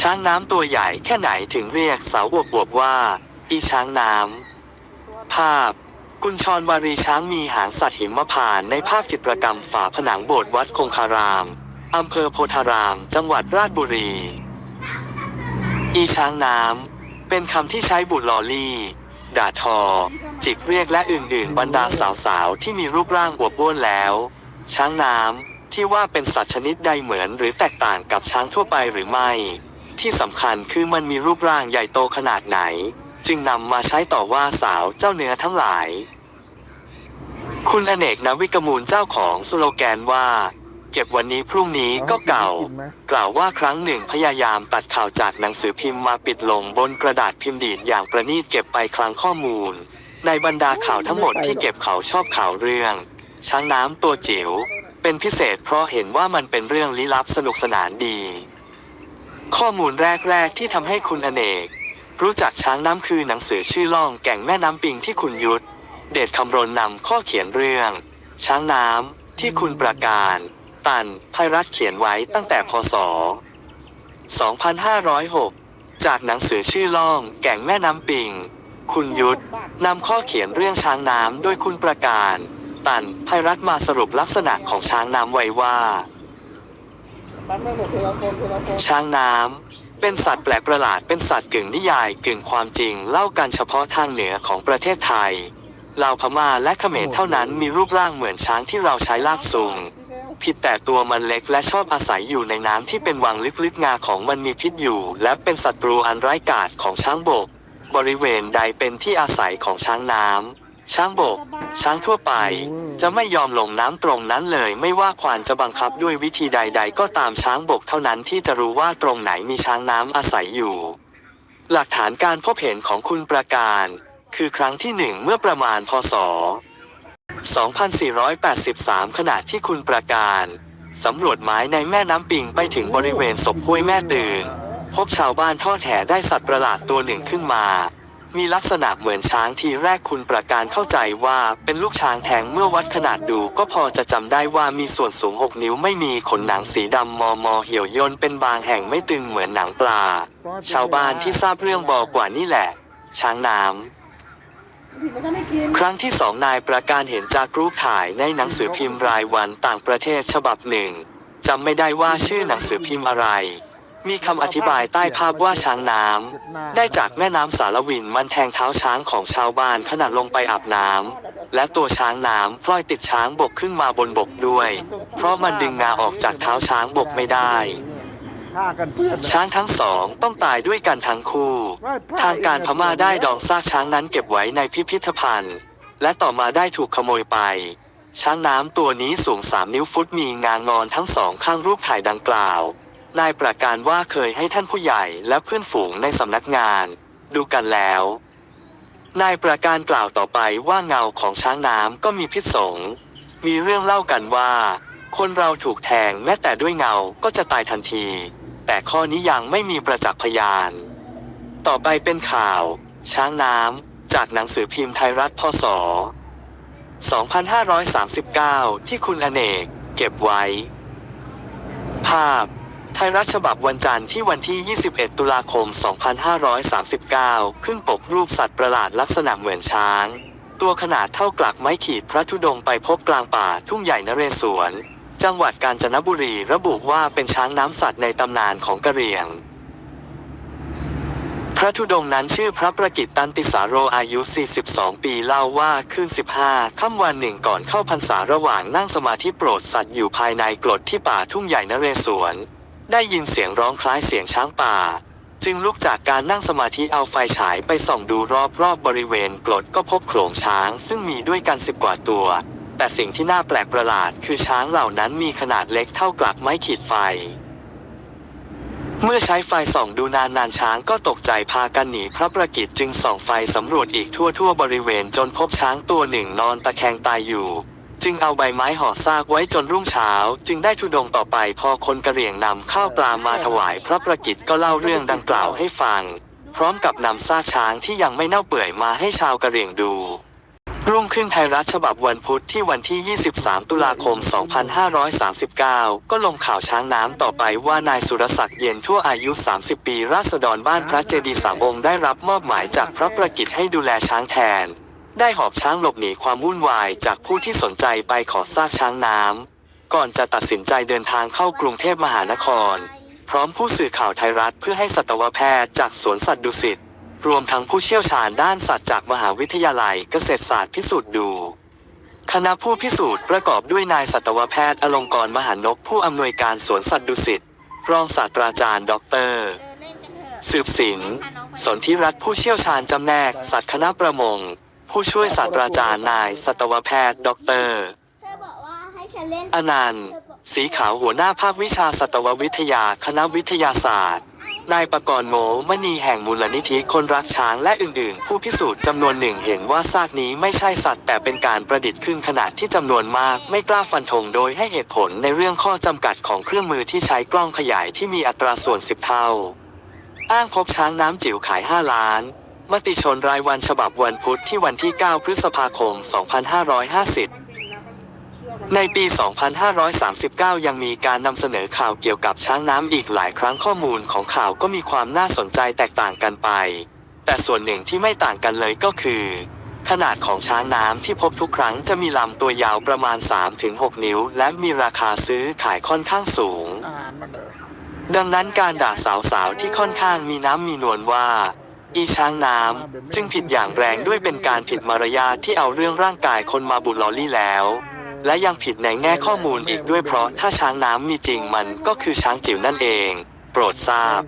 ช้างน้ำตัวใหญ่แค่ไหนถึงเรียกสาวบวบว่า อีช้างน้ำ ภาพ กุญชรวารีช้างมีหางสัตว์หิมพานในภาพจิตรกรรมฝาผนังโบสถ์วัดคงคาราม อำเภอโพธาราม จังหวัดราชบุรี อีช้างน้ำ เป็นคำที่ใช้บุตรลอลี่ ด่าทอ จิกเรียกและอื่นๆ บรรดาสาวๆ ที่มีรูปร่างอวบอ้วนแล้ว ช้างน้ำที่ว่าเป็นสัตว์ชนิดใดเหมือนหรือแตกต่างกับช้างทั่วไปหรือไม่ ที่สำคัญคือมันมีรูปร่างใหญ่โตขนาดไหน จึงนำมาใช้ต่อว่าสาวเจ้าเนื้อทั้งหลาย คุณอเนกนวิกมูลเจ้าของสโลแกนว่า เก็บวันนี้พรุ่งนี้ก็เก่า กล่าวว่าครั้งหนึ่งพยายามตัดข่าวจากหนังสือพิมพ์มาปิดลงบนกระดาษพิมพ์ดีดอย่างประณีตเก็บไปคลังข้อมูล ในบรรดาข่าวทั้งหมดที่เก็บเขาชอบข่าวเรื่อง ช้างน้ำตัวจิ๋วเป็นพิเศษเพราะเห็นว่ามันเป็นเรื่องลี้ลับสนุกสนานดี ข้อมูลแรก ๆ ที่ทำให้คุณอเนก รู้จักช้างน้ำคือหนังสือชื่อล่องแก่งแม่น้ำปิงที่คุณยุทธเดชคำรณนำข้อเขียนเรื่อง ช้างน้ำที่คุณประการ ตันไพรัตเขียนไว้ตั้งแต่พศ 2506 จากหนังสือชื่อล่องแก่งแม่น้ำปิง คุณยุทธนำข้อเขียนเรื่องช้างน้ำโดยคุณประการ ตันไพรัตมาสรุปลักษณะของช้างน้ำไว้ว่า ช้างน้ำ เป็นสัตว์แปลกประหลาด เป็นสัตว์กึ่งนิยายกึ่งความจริง เล่ากันเฉพาะทางเหนือของประเทศไทย ลาวพม่าและเขมรเท่านั้นมีรูปร่างเหมือนช้างที่เราใช้ลากสูง ผิดแต่ตัวมันเล็กและชอบอาศัยอยู่ในน้ำที่เป็นวังลึกๆงาของมันมีพิษอยู่ และเป็นศัตรูอันร้ายกาจของช้างบก บริเวณใดเป็นที่อาศัยของช้างน้ำ ช้างบก ช้างทั่วไป จะไม่ยอมลงน้ำตรงนั้นเลย ไม่ว่าควานจะบังคับด้วยวิธีใด ๆ ก็ตามช้างบกเท่านั้นที่จะรู้ว่าตรงไหนมีช้างน้ำอาศัยอยู่ หลักฐานการพบเห็นของคุณประการ คือครั้งที่หนึ่งเมื่อประมาณพศ 2483 ขณะที่คุณประการสำรวจไม้ในแม่น้ำปิงไปถึงบริเวณศพห้วยแม่ตื่น พบชาวบ้านทอดแห่ได้สัตว์ประหลาดตัวหนึ่งขึ้นมา มีลักษณะเหมือนช้างทีแรกคุณประการเข้าใจว่าเป็นลูกช้างแทงเมื่อวัดขนาดดูก็พอจะจำได้ว่ามีส่วนสูง 6 นิ้วไม่มีขนหนังสีดำมอมอเหี่ยวย่นเป็นบางแห่งไม่ตึงเหมือนหนังปลา ชาวบ้านที่ทราบเรื่องบอกว่านี่แหละ ช้างน้ำผิดมันก็ไม่กินครั้งที่สองนายประการเห็นจากรูปถ่ายในหนังสือพิมพ์รายวันต่างประเทศฉบับหนึ่งจำไม่ได้ว่าชื่อหนังสือพิมพ์อะไร มีคำอธิบายใต้ภาพว่าช้างน้ำได้จากแม่น้ำสารวินมันแทงเท้าช้างของชาวบ้านขณะลงไปอาบน้ำและตัวช้างน้ำพลอยติดช้างบกขึ้นมาบนบกด้วย เพราะมันดึงงาออกจากเท้าช้างบกไม่ได้ช้างทั้งสองต้องตายด้วยกันทั้งคู่ ทางการพม่าได้ดองซากช้างนั้นเก็บไว้ในพิพิธภัณฑ์ และต่อมาได้ถูกขโมยไป ช้างน้ำตัวนี้สูง 3 นิ้วฟุตมีงางอนทั้งสองข้างรูปถ่ายดังกล่าว นายประการว่าเคยให้ท่านผู้ใหญ่และเพื่อนฝูงในสำนักงาน ดูกันแล้ว นายประการกล่าวต่อไปว่าเงาของช้างน้ำก็มีพิษสง มีเรื่องเล่ากันว่า คนเราถูกแทงแม้แต่ด้วยเงาก็จะตายทันที แต่ข้อนี้ยังไม่มีประจักษ์พยาน ต่อไปเป็นข่าว ช้างน้ำจากหนังสือพิมพ์ไทยรัฐพศ 2539 ที่คุณอเนก เก็บไว้ ภาพ ไทยรัฐฉบับวันจันทร์ที่วันที่ 21 ตุลาคม 2539 ขึ้นปกรูปสัตว์ประหลาดลักษณะเหมือนช้าง ตัวขนาดเท่ากลักไม้ขีดพระธุดงค์ไปพบกลางป่าทุ่งใหญ่นเรศวร จังหวัดกาญจนบุรีระบุว่าเป็นช้างน้ำสัตว์ในตำนานของกะเหรี่ยง พระธุดงค์นั้นชื่อพระประกิตตันติสาโรอายุ 42 ปีเล่าว่าคืน 15 ค่ำวันหนึ่งก่อนเข้าพรรษาระหว่างนั่งสมาธิโปรดสัตว์อยู่ภายในกรดที่ป่าทุ่งใหญ่นเรศวร ได้ยินเสียงร้องคล้ายเสียงช้างป่า จึงลุกจากการนั่งสมาธิเอาไฟฉายไปส่องดูรอบๆบบริเวณกรดก็พบโขลงช้างซึ่งมีด้วยกันสิบกว่าตัว แต่สิ่งที่น่าแปลกประหลาดคือช้างเหล่านั้นมีขนาดเล็กเท่ากลักไม้ขีดไฟ เมื่อใช้ไฟส่องดูนานนานๆช้างก็ตกใจพากันหนีพระประกิตจึงส่องไฟสำรวจอีกทั่วทั่วบริเวณจนพบช้างตัวหนึ่งนอนตะแคงตายอยู่ จึงเอาใบไม้ห่อซากไว้จนรุ่งเช้า จึงได้ทุดงต่อไปพอคนกระเหรี่ยงนำข้าวปลามาถวาย พระประกิตก็เล่าเรื่องดังกล่าวให้ฟัง พร้อมกับนำซากช้างที่ยังไม่เน่าเปื่อยมาให้ชาวกระเหรี่ยงดูรุ่งขึ้นไทยรัฐฉบับวันพุธที่วันที่ 23 ตุลาคม 2539 ก็ลงข่าวช้างน้ำต่อไปว่านายสุรศักดิ์เย็นทั่วอายุ 30 ปี ราษฎรบ้านพระเจดีย์สามองค์ได้รับมอบหมายจากพระประกิตให้ดูแลช้างแทน ได้หอบช้างหลบหนีความวุ่นวายจากผู้ที่สนใจไปขอซากช้างน้ำก่อนจะตัดสินใจเดินทางเข้ากรุงเทพมหานคร พร้อมผู้สื่อข่าวไทยรัฐเพื่อให้สัตวแพทย์จากสวนสัตว์ดุสิตรวมทั้งผู้เชี่ยวชาญด้านสัตว์จากมหาวิทยาลัยเกษตรศาสตร์พิสูจน์ดู คณะผู้พิสูจน์ประกอบด้วยนายสัตวแพทย์อลงกรณ์มหานพผู้อำนวยการสวนสัตว์ดุสิตรองศาสตราจารย์ดอกเตอรเดินเล่นกันเถอะสืบสินสนธิรัตน์ผู้เชี่ยวชาญจำแนกสัตว์คณะประมง ผู้ช่วยศาสตราจารย์นายสัตวแพทย์ดอกเตอรเธอบอกว่าให้ฉันเล่นอนันต์สีขาวหัวหน้าภาควิชาสัตววิทยาคณะวิทยาศาสตร์ นายประกรณ์โมมณีแห่งมูลนิธิคนรักช้างและอื่นๆ ผู้พิสูจน์จำนวนหนึ่งเห็นว่าซากนี้ไม่ใช่สัตว์แต่เป็นการประดิษฐ์ขึ้นขนาดที่จำนวนมาก ไม่กล้าฟันธงโดยให้เหตุผลในเรื่องข้อจำกัดของเครื่องมือที่ใช้กล้องขยายที่มีอัตราส่วน 10 เท่า อ้างพบช้างน้ำจิ๋วขาย 5 ล้าน มติชนรายวันฉบับวันพุธที่วันที่ 9 พฤษภาคม 2550 ในปี 2539 ยังมีการนำเสนอข่าวเกี่ยวกับช้างน้ำอีกหลายครั้งข้อมูลของข่าวก็มีความน่าสนใจแตกต่างกันไป แต่ส่วนหนึ่งที่ไม่ต่างกันเลยก็คือ ขนาดของช้างน้ำที่พบทุกครั้งจะมีลำตัวยาวประมาณ 3-6 นิ้ว และมีราคาซื้อขายค่อนข้างสูง ดังนั้นการด่าสาวๆที่ค่อนข้างมีน้ำมีนวลว่า อีช้างน้ำจึงผิดอย่างแรงด้วยเป็นการผิดมารยาทที่เอาเรื่องร่างกายคนมาบุลลอลี่แล้ว และยังผิดในแง่ข้อมูลอีกด้วยเพราะถ้าช้างน้ำมีจริงมันก็คือช้างจิ๋วนั่นเอง โปรดทราบ